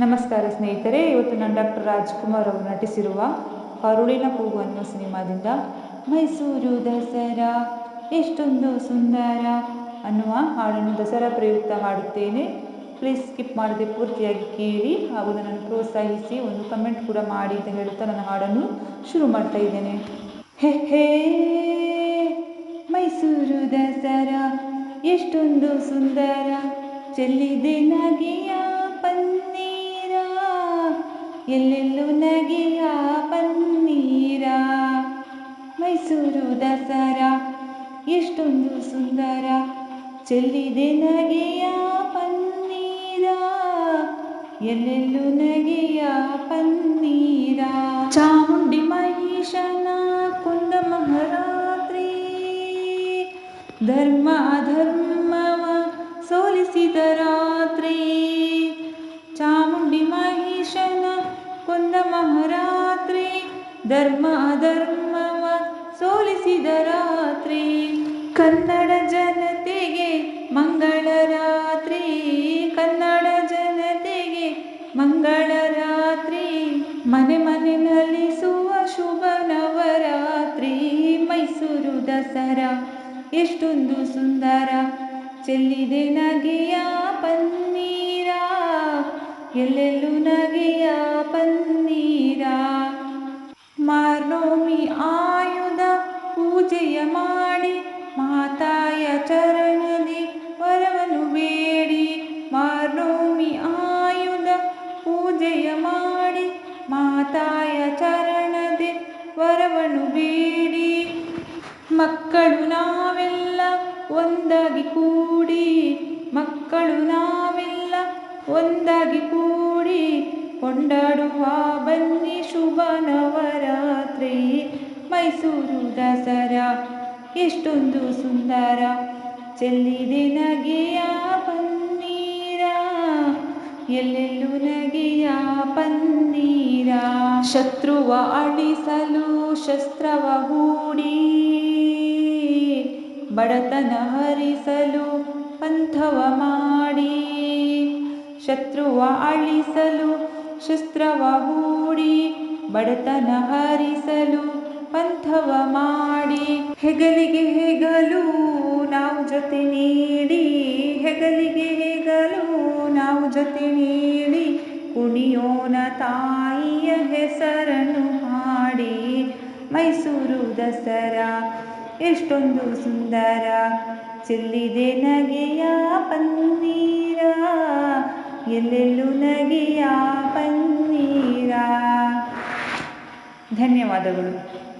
ನಮಸ್ಕಾರ ಸ್ನೇಹಿತರೆ, ಇವತ್ತು ನಾನು ಡಾಕ್ಟರ್ ರಾಜ್ಕುಮಾರ್ ಅವರು ನಟಿಸಿರುವ ಕರುಳಿನ ಕೂಗು ಅನ್ನೋ ಸಿನಿಮಾದಿಂದ ಮೈಸೂರು ದಸರಾ, ಎಷ್ಟೊಂದು ಸುಂದರ ಅನ್ನುವ ಹಾಡನ್ನು ದಸರಾ ಪ್ರಯುಕ್ತ ಹಾಡುತ್ತೇನೆ. ಪ್ಲೀಸ್ ಸ್ಕಿಪ್ ಮಾಡದೆ ಪೂರ್ತಿಯಾಗಿ ಕೇಳಿ, ಹಾಗೂ ನನ್ನನ್ನು ಪ್ರೋತ್ಸಾಹಿಸಿ ಒಂದು ಕಮೆಂಟ್ ಕೂಡ ಮಾಡಿ ಅಂತ ಹೇಳುತ್ತಾ ನನ್ನ ಹಾಡನ್ನು ಶುರು ಮಾಡ್ತಾ ಇದ್ದೇನೆ. ಹೇ, ಮೈಸೂರು ದಸರಾ, ಎಷ್ಟೊಂದು ಸುಂದರ, ಚೆಲ್ಲಿದೆ ನಗೆಯ ಎಲ್ಲೆಲ್ಲೂ ನಗೆಯ ಪನ್ನೀರ. ಮೈಸೂರು ದಸರಾ, ಎಷ್ಟೊಂದು ಸುಂದರ. ಚೆಲ್ಲಿದೆ ನಗೆಯ ಪನ್ನೀರ. ಎಲ್ಲೆಲ್ಲೂ ನಗೆಯ ಪನ್ನೀರ. ಚಾಮುಂಡಿ ಮಹಿಷನ ಕುಂದ ಮಹಾರಾತ್ರಿ. ಧರ್ಮ ಅಧರ್ಮವ ಸೋಲಿಸಿದ ರಾತ್ರಿ. ಚಾಮುಂಡಿ ಮಹಿಷನ ಕೊಂದ ಮಹಾರಾತ್ರಿ, ಧರ್ಮ ಅಧರ್ಮವ ಸೋಲಿಸಿದ ರಾತ್ರಿ. ಕನ್ನಡ ಜನತೆಗೆ ಮಂಗಳ ರಾತ್ರಿ. ಕನ್ನಡ ಜನತೆಗೆ ಮಂಗಳ ರಾತ್ರಿ. ಮನೆ ಮನೆ ನಲಿಸುವ ಶುಭ ನವರಾತ್ರಿ. ಮೈಸೂರು ದಸರಾ ಎಷ್ಟೊಂದು ಸುಂದರ. ಚೆಲ್ಲಿದೆ ನಗೆಯ ಪನ್ನೀರ ಎಲ್ಲೆಲ್ಲೂ ನಗೆಯ ಪನ್ನೀರ. ಮಾರ್ನೋಮಿ ಆಯುಧ ಪೂಜೆಯ ಮಾಡಿ, ಮಾತಾಯ ಚರಣದಿ ವರವನ್ನು ಬೇಡಿ. ಮಾರ್ನೋಮಿ ಆಯುಧ ಪೂಜೆಯ ಮಾಡಿ, ಮಾತಾಯ ಚರಣದೆ ವರವನ್ನು ಬೇಡಿ. ಮಕ್ಕಳು ನಾವೆಲ್ಲ ಒಂದಾಗಿ ಕೂಡಿ, ಮಕ್ಕಳು ನಾವೆಲ್ಲ ಒಂದಾಗಿ ಕೂಡಿ ಕೊಂಡಾಡುವ ಬನ್ನಿ ಶುಭ ನವರಾತ್ರಿ ಮೈಸೂರು ದಸರಾ, ಎಷ್ಟೊಂದು ಸುಂದರ. ಚೆಲ್ಲಿದೆ ನಗೆಯ ಪನ್ನೀರ, ಎಲ್ಲೆಲ್ಲೂ ನಗೆಯ ಪನ್ನೀರ. ಶತ್ರುವ ಅಳಿಸಲು ಶಸ್ತ್ರವ ಹೂಡಿ, ಬಡತನ ಹರಿಸಲು ಶತ್ರುವ ಅಳಿಸಲು, ಶಸ್ತ್ರವ ಹೂಡಿ, ಬಡತನ ಹರಿಸಲು, ಪಂಥವ ಮಾಡಿ. ಹೆಗಲಿಗೆ ಹೆಗಲು ನಾವು ಜೊತೆ ನೀಡಿ, ಹೆಗಲಿಗೆ ಹೆಗಲು ನಾವು ಜೊತೆ ನೀಡಿ, ಕುಣಿಯೋನ ತಾಯಿಯ ಹೆಸರನ್ನು ಹಾಡಿ. ಮೈಸೂರು ದಸರಾ, ಎಷ್ಟೊಂದು ಸುಂದರ, ಚೆಲ್ಲಿದೆ ನಗೆಯ ಪನ್ನೀರ. ಎಲ್ಲೆಲ್ಲೂ ನಗಿಯ ಪನ್ನೀರ. ಧನ್ಯವಾದಗಳು.